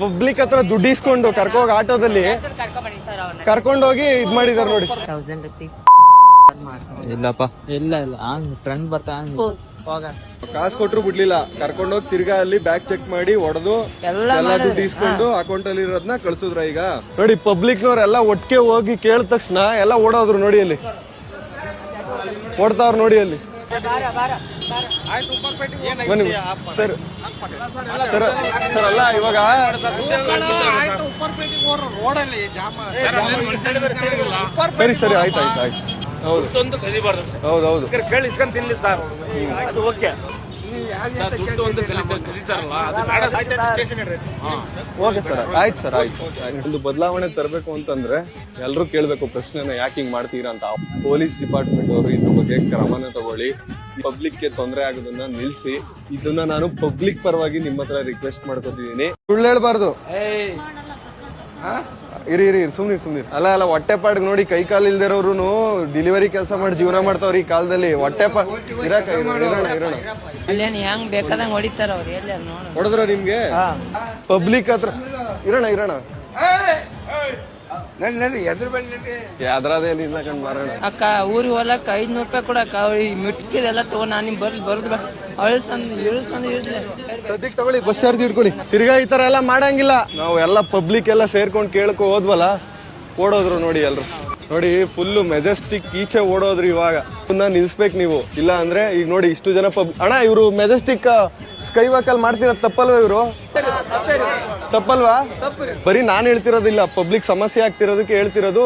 Public ಹತ್ರ ದುಡ್ಡು ಇಸ್ಕೊಂಡು ಕರ್ಕೋಗಿ ಆಟೋದಲ್ಲಿ ಕರ್ಕೊಂಡೋಗಿ ಇದ್ ಮಾಡಿದಾರೆ ನೋಡಿ. ತೌಸಂಡ್ ರುಪೀಸ್ ಇಲ್ಲಪ್ಪ. ಇಲ್ಲ ಇಲ್ಲ. ಫ್ರೆಂಡ್ ಬರ್ತಾ ಹೋಗ. ಕಾಸು ಕೊಟ್ರು ಬಿಡ್ಲಿಲ್ಲ. ಕರ್ಕೊಂಡೋಗಿ ತಿರ್ಗಾ ಅಲ್ಲಿ ಬ್ಯಾಗ್ ಚೆಕ್ ಮಾಡಿ ಒಡೆದು ಎಲ್ಲ ದುಡ್ಡು ಇಸ್ಕೊಂಡು ಅಕೌಂಟ್ ಅಲ್ಲಿ ಇರೋದನ್ನ ಕಳ್ಸುದ್ರ ಈಗ? ನೋಡಿ ಪಬ್ಲಿಕ್ ನವರೆಲ್ಲ ಒಟ್ಟಿಗೆ ಹೋಗಿ ಕೇಳಿದ ತಕ್ಷಣ ಎಲ್ಲ ಓಡೋದ್ರು ನೋಡಿ ಅಲ್ಲಿ. ಓಡ್ತಾವ್ರು ನೋಡಿ ಅಲ್ಲಿ. ಬನ್ನಿ ಸರ್. ಸರ್ ಸರ್ ಅಲ್ಲ ಇವಾಗ ಸರಿ ಸರಿ ಆಯ್ತು ಆಯ್ತು ಆಯ್ತು. ಹೌದು. ಹೌದು ಹೌದು. ಕೇಳಿ ಇಸ್ಕೊಂಡ್ ತಿನ್ಲಿ ಸರ್. ಓಕೆ. ದುಡ್ಡು ಒಂದು ಕಲಿತ ಕಲಿತಾರಲ್ಲ ಅದು ಬೇಡ ಓಕೆ ಸರ್ ಆಯ್ತು ಸರ್ ಆಯ್ತು ಒಂದು ಬದಲಾವಣೆ ತರಬೇಕು ಅಂತಂದ್ರೆ ಎಲ್ಲರೂ ಕೇಳಬೇಕು ಪ್ರಶ್ನೆನ ಯಾಕೆ ಹಿಂಗ್ ಮಾಡ್ತೀರಾ ಅಂತ. ಪೊಲೀಸ್ ಡಿಪಾರ್ಟ್ಮೆಂಟ್ ಅವರು ಇದ್ರ ಬಗ್ಗೆ ಕ್ರಮನ ತಗೊಳ್ಳಿ. ಪಬ್ಲಿಕ್ಗೆ ತೊಂದರೆ ಆಗೋದನ್ನ ನಿಲ್ಸಿ. ಇದನ್ನ ನಾನು ಪಬ್ಲಿಕ್ ಪರವಾಗಿ ನಿಮ್ಮ ಹತ್ರ ರಿಕ್ವೆಸ್ಟ್ ಮಾಡ್ಕೊತಿದೀನಿ ಸುಳ್ಳು ಹೇಳ್ಬಾರ್ದು. ಇರಿ ಇರಿ ಇರಿ ಸುಮ್ನಿ ಸುಮ್ನಿರ್. ಅಲ್ಲ ಅಲ್ಲ ಹೊಟ್ಟೆ ಪಾಡ್ಗ್ ನೋಡಿ ಕೈ ಕಾಲು ಇಲ್ದಿರೋರು ಡೆಲಿವರಿ ಕೆಲಸ ಮಾಡಿ ಜೀವನ ಮಾಡ್ತಾವ್ರಿ ಈ ಕಾಲದಲ್ಲಿ. ಹೊಟ್ಟೆ ಪಾ ಇರಕ ಇರೋಣ ಇರೋಣ. ಅಲ್ಲೇನು ಹೆಂಗ್ ಬೇಕಾದಂಗ್ ಹೊಡಿತಾರ ಅವ್ರು ಎಲ್ಲಿ ನೋಡು. ಹೊಡೆದ್ರ ನಿಮ್ಗೆ? ಪಬ್ಲಿಕ್ ಹತ್ರ. ಇರೋಣ ಇರೋಣ. ಮಾರೋಣ. ಅಕ್ಕ ಊರಿಗೆ ಹೋಲಕ್ಕ ಐದ್ನೂರು ರೂಪಾಯಿ ಕೊಡಕ್ಕ ಅವ್ರಿಗೆ ಮಿಟ್ಕಿದೆಲ್ಲ ತಗೋ ನಾನು ನಿಮ್ ಬರ್ಲಿ ಬರೋದು ಇಳಿಸಂದ್ ಇಳಿಸ್ಲಿ ಸದ್ಯಕ್ಕೆ ತಗೊಳ್ಳಿ ಬಸ್ ಚಾರ್ಜ್ ಇಟ್ಕೊಳ್ಳಿ ತಿರ್ಗಾ ಈ ತರ ಎಲ್ಲ ಮಾಡಂಗಿಲ್ಲ. ನಾವು ಎಲ್ಲ ಪಬ್ಲಿಕ್ ಎಲ್ಲ ಸೇರ್ಕೊಂಡು ಕೇಳ್ಕೊ ಹೋದ್ವಲ್ಲ ಓಡೋದ್ರು ನೋಡಿ ಎಲ್ರು. ನೋಡಿ ಫುಲ್ ಮೆಜೆಸ್ಟಿಕ್ ಈಚೆ ಓಡೋದ್ರು ಇವಾಗ. ನಿಲ್ಸ್ಬೇಕು ನೀವು. ಇಲ್ಲ ಅಂದ್ರೆ ಈಗ ನೋಡಿ ಇಷ್ಟು ಜನ ಪಬ್ ಅಣ್ಣ ಇವರು ಮೆಜೆಸ್ಟಿಕ್ ಸ್ಕೈ ವಾಕಲ್ ಮಾಡ್ತಿರೋದು ತಪ್ಪಲ್ವಾ ಇವರು? ತಪ್ಪಲ್ವಾ? ಬರೀ ನಾನು ಹೇಳ್ತಿರೋದಿಲ್ಲ ಪಬ್ಲಿಕ್ ಸಮಸ್ಯೆ ಆಗ್ತಿರೋದಕ್ಕೆ ಹೇಳ್ತಿರೋದು.